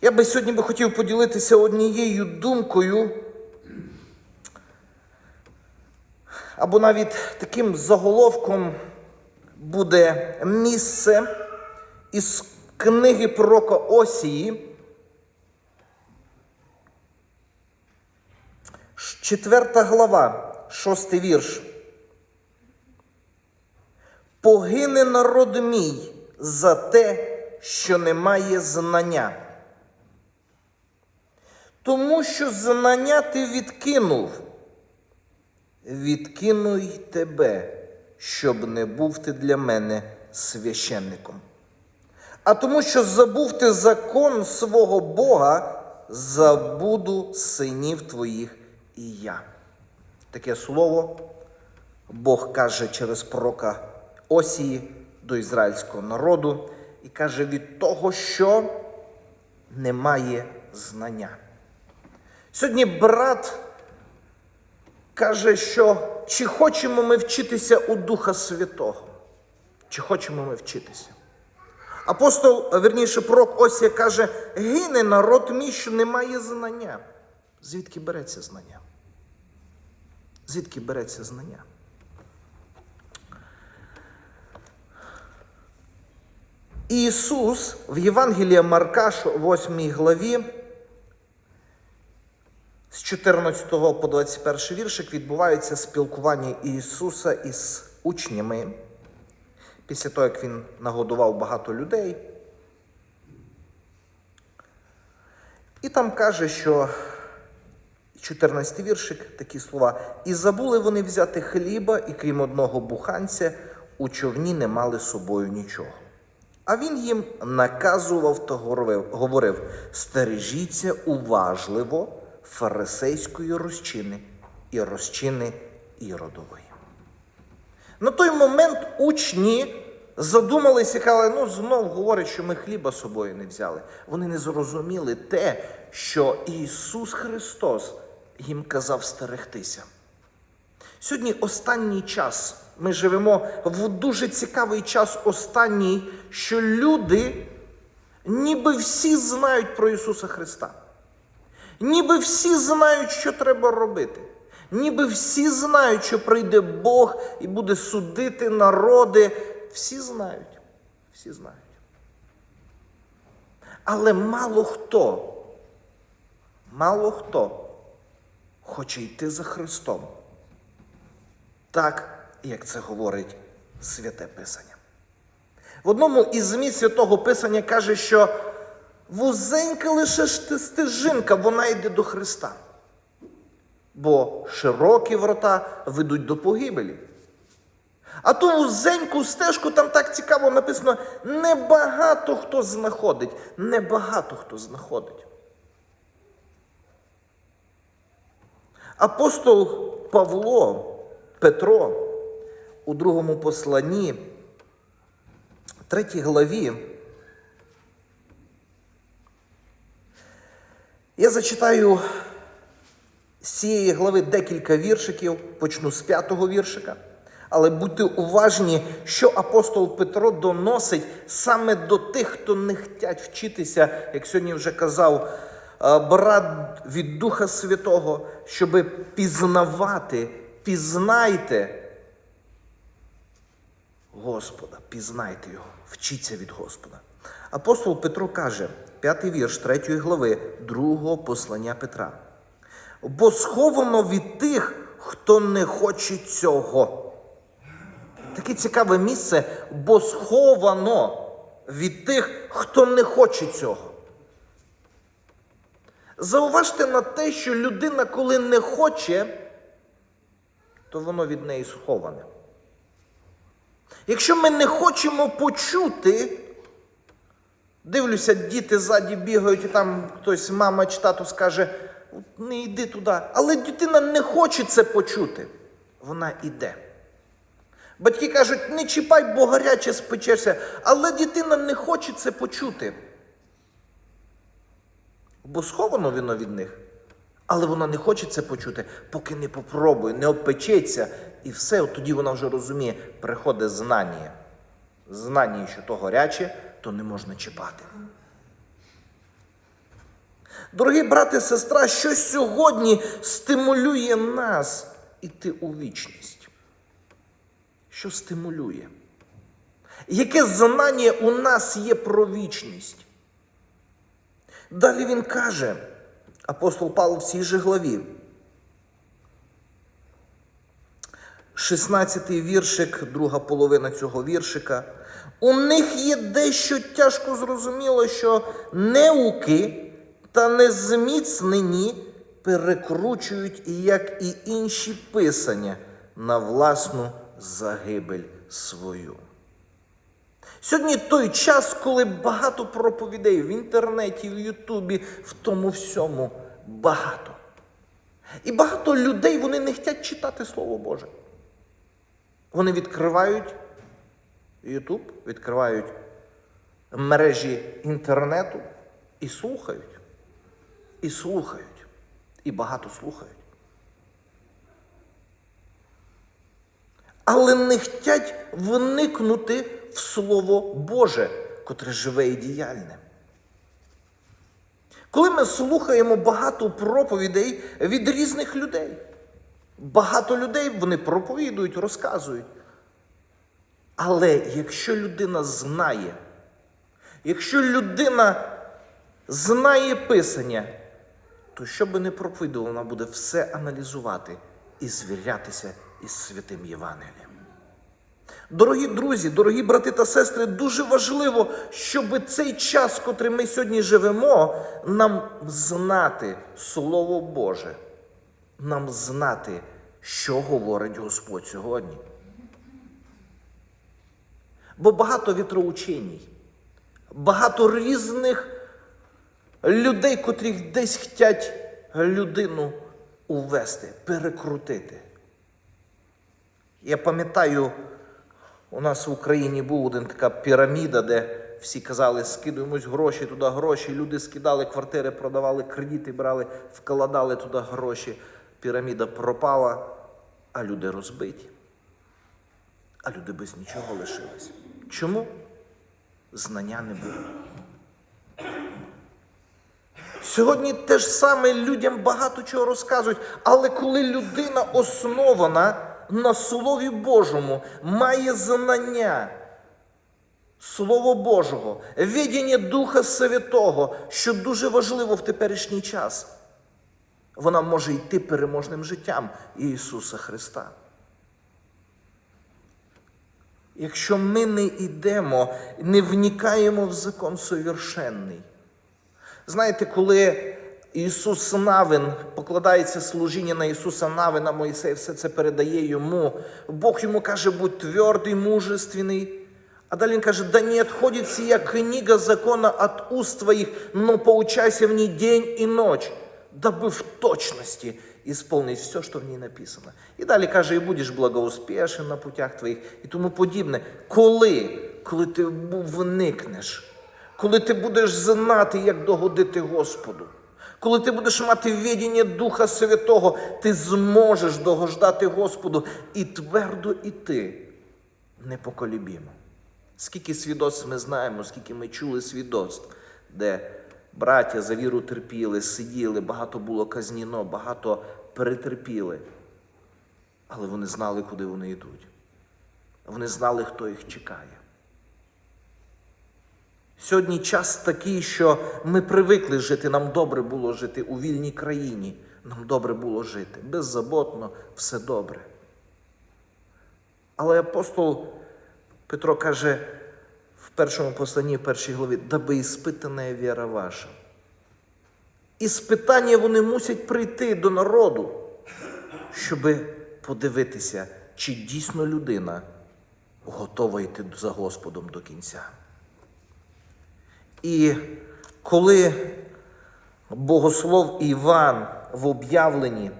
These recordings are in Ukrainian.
Я би сьогодні би хотів поділитися однією думкою, або навіть таким заголовком буде місце із книги пророка Осії, четверта глава, шостий вірш. Погине народ мій за те, що немає знання. Тому що знання ти відкинув, відкину й тебе, щоб не був ти для мене священником. А тому, що забув ти закон свого Бога, забуду синів твоїх і я. Таке слово Бог каже через пророка Осії до ізраїльського народу і каже від того, що немає знання. Сьогодні брат каже, що чи хочемо ми вчитися у Духа Святого, чи хочемо ми вчитися. Апостол, а вірніше, пророк Осія каже, гине народ мій, що немає знання. Звідки береться знання? Звідки береться знання? Ісус в Євангелії Марка, 8 главі, з 14 по 21 віршик відбувається спілкування Ісуса із учнями. Після того, як Він нагодував багато людей. І там каже, що 14 віршик, такі слова. І забули вони взяти хліба, і крім одного буханця, у човні не мали собою нічого. А він їм наказував та говорив: стережіться уважливо фарисейської розчини і розчини Іродової. На той момент учні задумалися і казали, ну знов говорять, що ми хліба собою не взяли. Вони не зрозуміли те, що Ісус Христос їм казав стерегтися. Сьогодні останній час. Ми живемо в дуже цікавий час останній, що люди ніби всі знають про Ісуса Христа. Ніби всі знають, що треба робити. Ніби всі знають, що прийде Бог і буде судити народи. Всі знають. Всі знають. Але мало хто, мало хто хоче йти за Христом. Так, як це говорить Святе Писання. В одному із місць Святого Писання каже, що вузенька лише стежинка, вона йде до Христа. Бо широкі врата ведуть до погибелі. А ту вузеньку стежку там так цікаво написано: небагато хто знаходить. Небагато хто знаходить. Апостол Павло, Петро у другому посланні, третій главі. Я зачитаю з цієї глави декілька віршиків, почну з п'ятого віршика. Але будьте уважні, що апостол Петро доносить саме до тих, хто не хотять вчитися, як сьогодні вже казав е, брат від Духа Святого, щоб пізнавати, пізнайте Господа, пізнайте Його, вчіться від Господа. Апостол Петро каже, п'ятий вірш третьої глави другого послання Петра. Бо сховано від тих, хто не хоче цього. Таке цікаве місце, бо сховано від тих, хто не хоче цього. Зауважте на те, що людина, коли не хоче, то воно від неї сховане. Якщо ми не хочемо почути, дивлюся, діти ззаді бігають, і там хтось, мама чи тато скаже, не йди туди. Але дитина не хоче це почути. Вона йде. Батьки кажуть, не чіпай, бо гаряче спечешся, але дитина не хоче це почути. Бо сховано воно від них. Але вона не хоче це почути, поки не попробує, не обпечеться. І все, от тоді вона вже розуміє, приходить знання. Знання, що то гаряче, то не можна чіпати. Дорогі брати і сестра, що сьогодні стимулює нас іти у вічність? Що стимулює? Яке знання у нас є про вічність? Далі він каже, апостол Павло в цій же главі, 16-й віршик, друга половина цього віршика. У них є дещо тяжко зрозуміло, що неуки та незміцнені перекручують, як і інші писання, на власну загибель свою. Сьогодні той час, коли багато проповідей в інтернеті, в Ютубі, в тому всьому багато. І багато людей вони не хочуть читати Слово Боже. Вони відкривають Ютуб, відкривають мережі інтернету і слухають. І слухають. І багато слухають. Але не хочуть вникнути в Слово Боже, котре живе і діяльне. Коли ми слухаємо багато проповідей від різних людей, багато людей вони проповідують, розказують. Але якщо людина знає, якщо людина знає Писання, то що би не проповідувала, вона буде все аналізувати і звірятися із святим Євангелієм. Дорогі друзі, дорогі брати та сестри, дуже важливо, щоб цей час, котрий ми сьогодні живемо, нам знати Слово Боже, нам знати, що говорить Господь сьогодні. Бо багато вітроученій, багато різних людей, котрі десь хочуть людину увести, перекрутити. Я пам'ятаю, у нас в Україні був один така піраміда, де всі казали, скидуємось гроші туди гроші. Люди скидали квартири, продавали кредити, брали, вкладали туди гроші. Піраміда пропала, а люди розбиті. А люди без нічого лишилися. Чому? Знання не було. Сьогодні те ж саме людям багато чого розказують, але коли людина основана на Слові Божому, має знання Слово Божого, відіння Духа Святого, що дуже важливо в теперішній час, вона може йти переможним життям Ісуса Христа. Якщо ми не йдемо, не вникаємо в закон совершенний. Знаєте, коли Ісус Навин покладається служіння на Ісуса Навина, Моїсей все це передає йому. Бог йому каже, будь твердий, мужественний. А далі він каже, да не отходит сия книга закона от уст твоих, но поучайся в ней день и ночь, дабы в точности исполнить все, що в ній написано. І далі каже, і будеш благоуспішен на путях твоїх і тому подібне. Коли? Коли ти вникнеш, коли ти будеш знати, як догодити Господу. Коли ти будеш мати відіння Духа Святого, ти зможеш догождати Господу і твердо іти непоколібімо. Скільки свідоцтв ми знаємо, скільки ми чули свідоцтв, де браття за віру терпіли, сиділи, багато було казніно, багато перетерпіли. Але вони знали, куди вони йдуть. Вони знали, хто їх чекає. Сьогодні час такий, що ми привикли жити, нам добре було жити у вільній країні. Нам добре було жити. Беззаботно, все добре. Але апостол Петро каже першому посланні, першій главі, даби іспитана віра ваша. Іспитання вони мусять прийти до народу, щоб подивитися, чи дійсно людина готова йти за Господом до кінця. І коли богослов Іван в об'явленні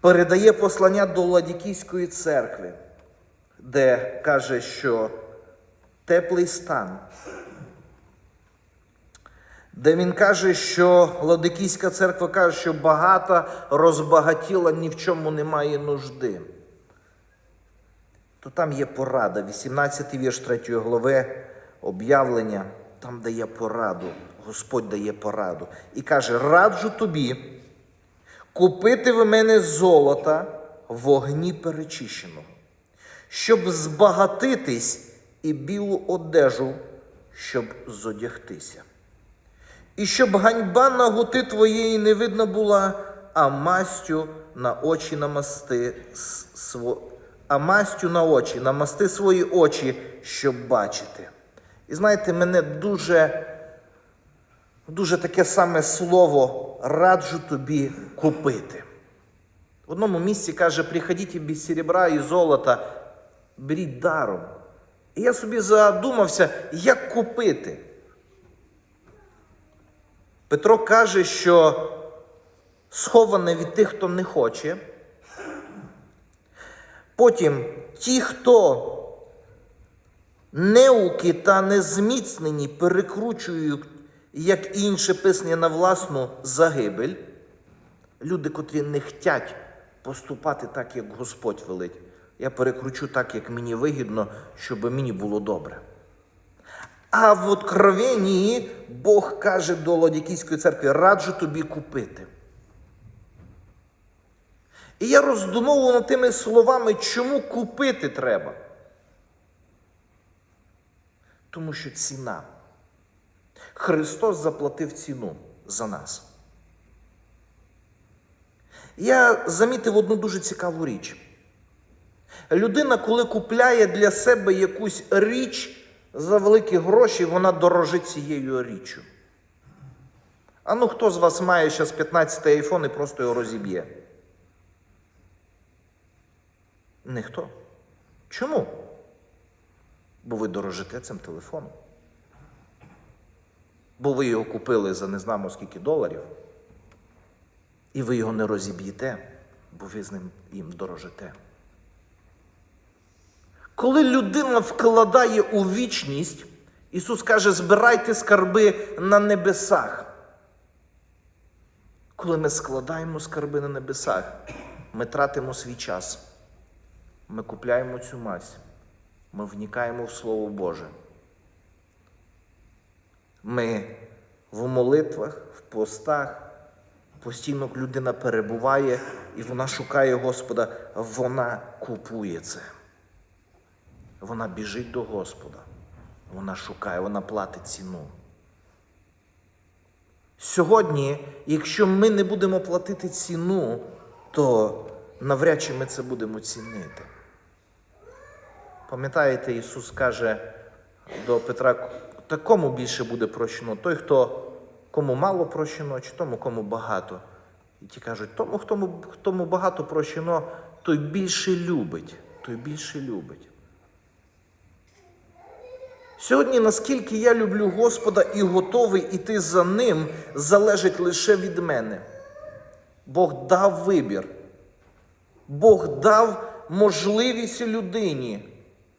передає послання до Ладікійської церкви, де каже, що теплий стан, де він каже, що Ладикійська церква каже, що багата розбагатіла, ні в чому немає нужди. То там є порада, 18 вірш 3 глави об'явлення, там дає пораду. Господь дає пораду. І каже: раджу тобі купити в мене золота вогні перечищеного, щоб збагатитись і білу одежу, щоб зодягтися. І щоб ганьба наготи твоєї не видно була, а мастю на очі намасти сво... а мастю на очі, намасти свої очі, щоб бачити. І знаєте, мене дуже, дуже таке саме слово раджу тобі купити. В одному місці каже: приходіть без серебра і золота, беріть даром. І я собі задумався, як купити. Петро каже, що сховане від тих, хто не хоче. Потім ті, хто неуки та незміцнені перекручують, як інше писання на власну загибель. Люди, котрі не хотять поступати так, як Господь велить. Я перекручу так, як мені вигідно, щоб мені було добре. А в Откровенні Бог каже до Лодікійської церкви: раджу тобі купити. І я роздумовував над тими словами, чому купити треба. Тому що ціна. Христос заплатив ціну за нас. Я замітив одну дуже цікаву річ. Людина, коли купляє для себе якусь річ за великі гроші, вона дорожить цією річчю. А ну хто з вас має зараз 15 айфон і просто його розіб'є? Ніхто. Чому? Бо ви дорожите цим телефоном. Бо ви його купили за не знамо скільки доларів. І ви його не розіб'єте, бо ви з ним їм дорожите. Коли людина вкладає у вічність, Ісус каже, збирайте скарби на небесах. Коли ми складаємо скарби на небесах, ми тратимо свій час. Ми купляємо цю мазь. Ми вникаємо в Слово Боже. Ми в молитвах, в постах. Постійно людина перебуває і вона шукає Господа, вона купує це. Вона біжить до Господа. Вона шукає, вона платить ціну. Сьогодні, якщо ми не будемо платити ціну, то навряд чи ми це будемо цінити. Пам'ятаєте, Ісус каже до Петра, та кому більше буде прощено? Той, хто кому мало прощено, чи тому, кому багато. І ті кажуть, тому, хто тому багато прощено, той більше любить, той більше любить. Сьогодні, наскільки я люблю Господа і готовий іти за Ним, залежить лише від мене. Бог дав вибір. Бог дав можливість людині.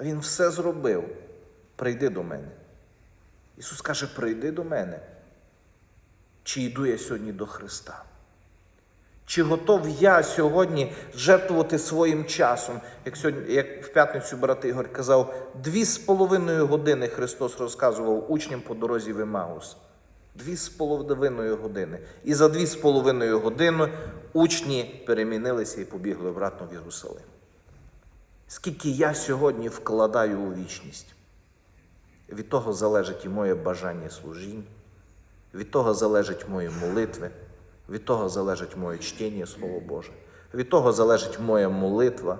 Він все зробив. Прийди до мене. Ісус каже: прийди до мене. Чи йду я сьогодні до Христа? Чи готов я сьогодні жертвувати своїм часом? Як сьогодні, як в п'ятницю брат Ігор казав, дві з половиною години Христос розказував учням по дорозі в Емаус. Дві з половиною години. І за дві з половиною години учні перемінилися і побігли обратно в Єрусалим. Скільки я сьогодні вкладаю у вічність? Від того залежить і моє бажання служінь, від того залежить мої молитви, від того залежить моє чтення Слово Боже, від того залежить моя молитва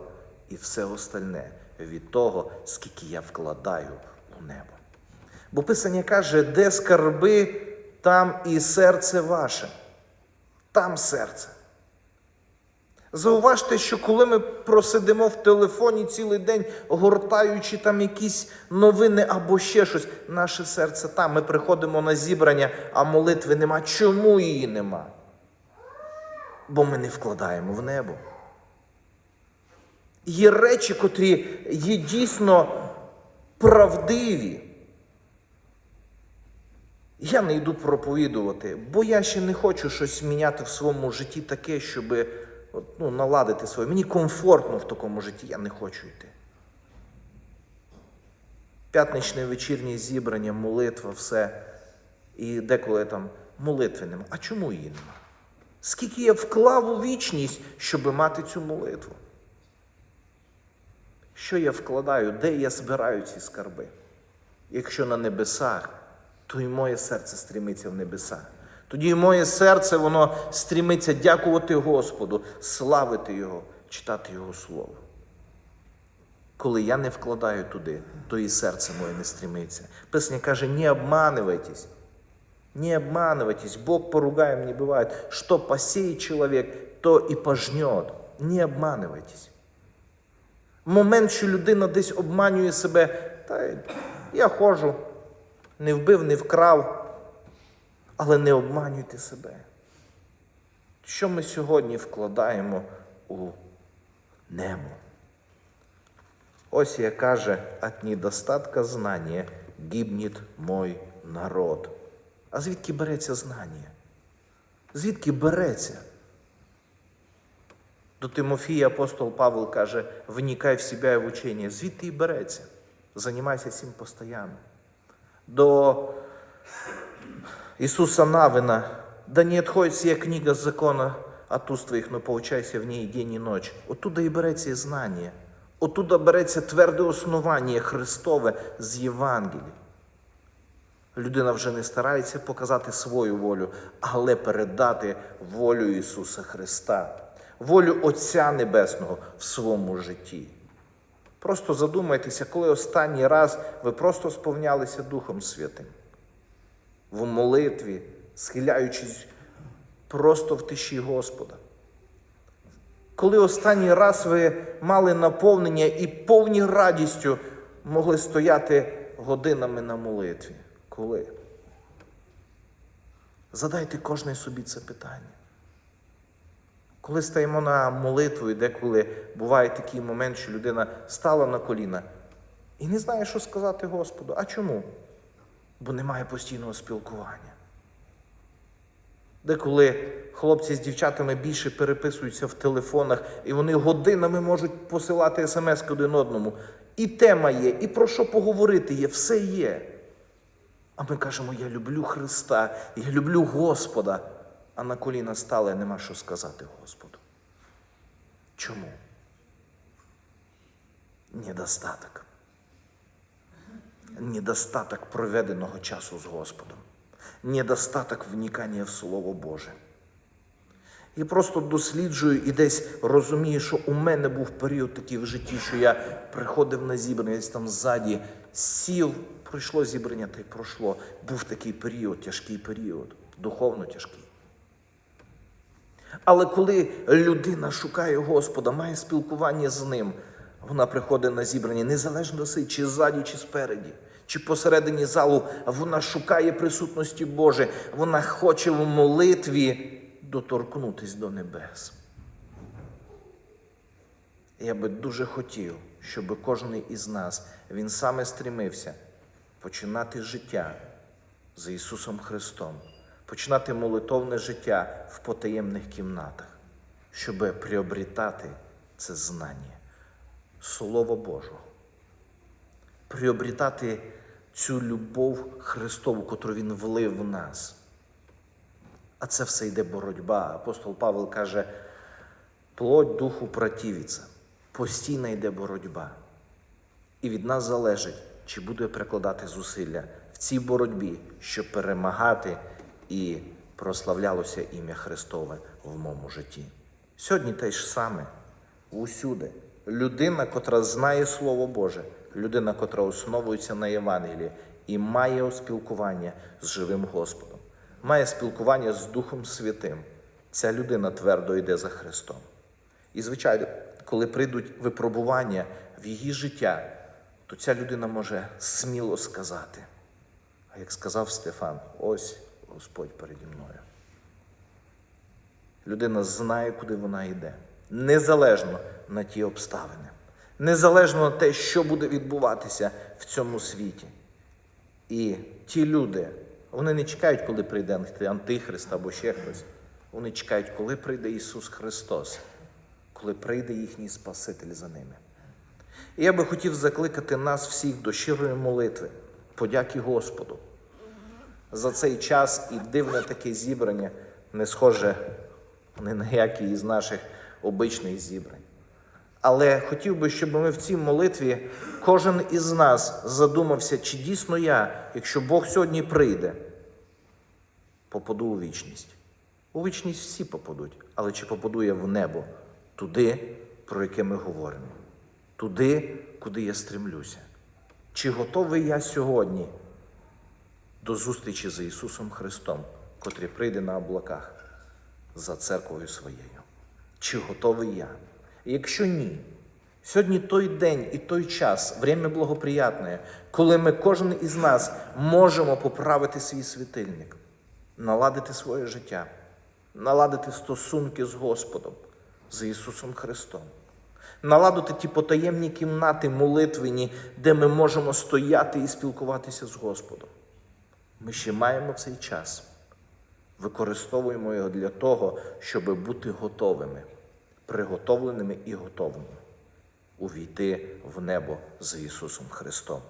і все остальне від того, скільки я вкладаю у небо. Бо Писання каже, де скарби, там і серце ваше, там серце. Зауважте, що коли ми просидимо в телефоні цілий день, гортаючи там якісь новини або ще щось, наше серце там. Ми приходимо на зібрання, а молитви нема. Чому її нема? Бо ми не вкладаємо в небо. Є речі, котрі є дійсно правдиві. Я не йду проповідувати, бо я ще не хочу щось міняти в своєму житті таке, щоби от, ну, наладити своє. Мені комфортно в такому житті, я не хочу йти. П'ятничне вечірнє зібрання, молитва, все. І деколи там молитви нема. А чому її нема? Скільки я вклав у вічність, щоб мати цю молитву? Що я вкладаю, де я збираю ці скарби? Якщо на небесах, то і моє серце стрімиться в небеса. Тоді і моє серце, воно стрімиться дякувати Господу, славити Його, читати Його Слово. Коли я не вкладаю туди, то і серце моє не стрімиться. Писання каже, не обманывайтесь. Не обманывайтесь. Бог поругаем не бывает. Что посеет человек, то і пожнет. Не обманывайтесь. Момент, що людина десь обманює себе, та я ходжу, не вбив, не вкрав, але не обманюйте себе. Що ми сьогодні вкладаємо у небо? Ось як каже, от недостатка знання гибнет мой народ. А звідки береться знання? Звідки береться? До Тимофія апостол Павел каже, вникай в себе і в учення. Звідти і береться. Займайся цим постійно. До Ісуса Навина, да не відходить сія книга з закона от уст твоїх, но поучайся в ній день і ніч. Оттуда і береться і знання. Оттуда береться тверде основання Христове з Євангелії. Людина вже не старається показати свою волю, але передати волю Ісуса Христа, волю Отця Небесного в своєму житті. Просто задумайтеся, коли останній раз ви просто сповнялися Духом Святим в молитві, схиляючись просто в тиші Господа. Коли останній раз ви мали наповнення і повні радістю могли стояти годинами на молитві? Коли? Задайте кожне собі це питання. Коли стаємо на молитву, і деколи буває такий момент, що людина стала на коліна і не знає, що сказати Господу. А чому? Бо немає постійного спілкування. Деколи хлопці з дівчатами більше переписуються в телефонах, і вони годинами можуть посилати смс один одному. І тема є, і про що поговорити є, все є. А ми кажемо, я люблю Христа, я люблю Господа, а на коліна стали, нема що сказати Господу. Чому? Недостаток. Недостаток проведеного часу з Господом. Недостаток вникання в Слово Боже. Я просто досліджую і десь розумію, що у мене був період такий в житті, що я приходив на зібрання, десь там ззаді, сів, пройшло зібрання та й пройшло. Був такий період, тяжкий період, духовно тяжкий. Але коли людина шукає Господа, має спілкування з ним, вона приходить на зібрання, незалежно сидить, чи ззаді, чи спереді, чи посередині залу, вона шукає присутності Божої, вона хоче в молитві доторкнутись до небес. Я би дуже хотів, щоб кожен із нас, він саме стрімився починати життя з Ісусом Христом, починати молитовне життя в потаємних кімнатах, щоб приобрітати це знання, Слово Божого, приобрітати цю любов Христову, котру Він влив в нас. А це все йде боротьба. Апостол Павел каже, плоть духу противиться. Постійно йде боротьба. І від нас залежить, чи буде прикладати зусилля в цій боротьбі, щоб перемагати і прославлялося ім'я Христове в моєму житті. Сьогодні те ж саме усюди. Людина, котра знає Слово Боже, людина, котра основується на Євангелії і має спілкування з живим Господом, має спілкування з Духом Святим. Ця людина твердо йде за Христом. І, звичайно, коли прийдуть випробування в її життя, то ця людина може сміло сказати. А як сказав Стефан, ось Господь переді мною. Людина знає, куди вона йде, незалежно на ті обставини, незалежно на те, що буде відбуватися в цьому світі. І ті люди, вони не чекають, коли прийде Антихрист або ще хтось. Вони чекають, коли прийде Ісус Христос, коли прийде їхній Спаситель за ними. І я би хотів закликати нас всіх до щирої молитви, подяки Господу за цей час і дивне таке зібрання не схоже ні на які із наших обичних зібрань. Але хотів би, щоб ми в цій молитві кожен із нас задумався, чи дійсно я, якщо Бог сьогодні прийде, попаду у вічність. У вічність всі попадуть, але чи попаду я в небо туди, про яке ми говоримо, туди, куди я стремлюся? Чи готовий я сьогодні до зустрічі з Ісусом Христом, котрий прийде на облаках за церквою своєю? Чи готовий я? Якщо ні, сьогодні той день і той час, время благоприятне, коли ми кожен із нас можемо поправити свій світильник, наладити своє життя, наладити стосунки з Господом, з Ісусом Христом, наладити ті потаємні кімнати молитвені, де ми можемо стояти і спілкуватися з Господом. Ми ще маємо цей час. Використовуємо його для того, щоб бути готовими, приготовленими і готовими увійти в небо з Ісусом Христом.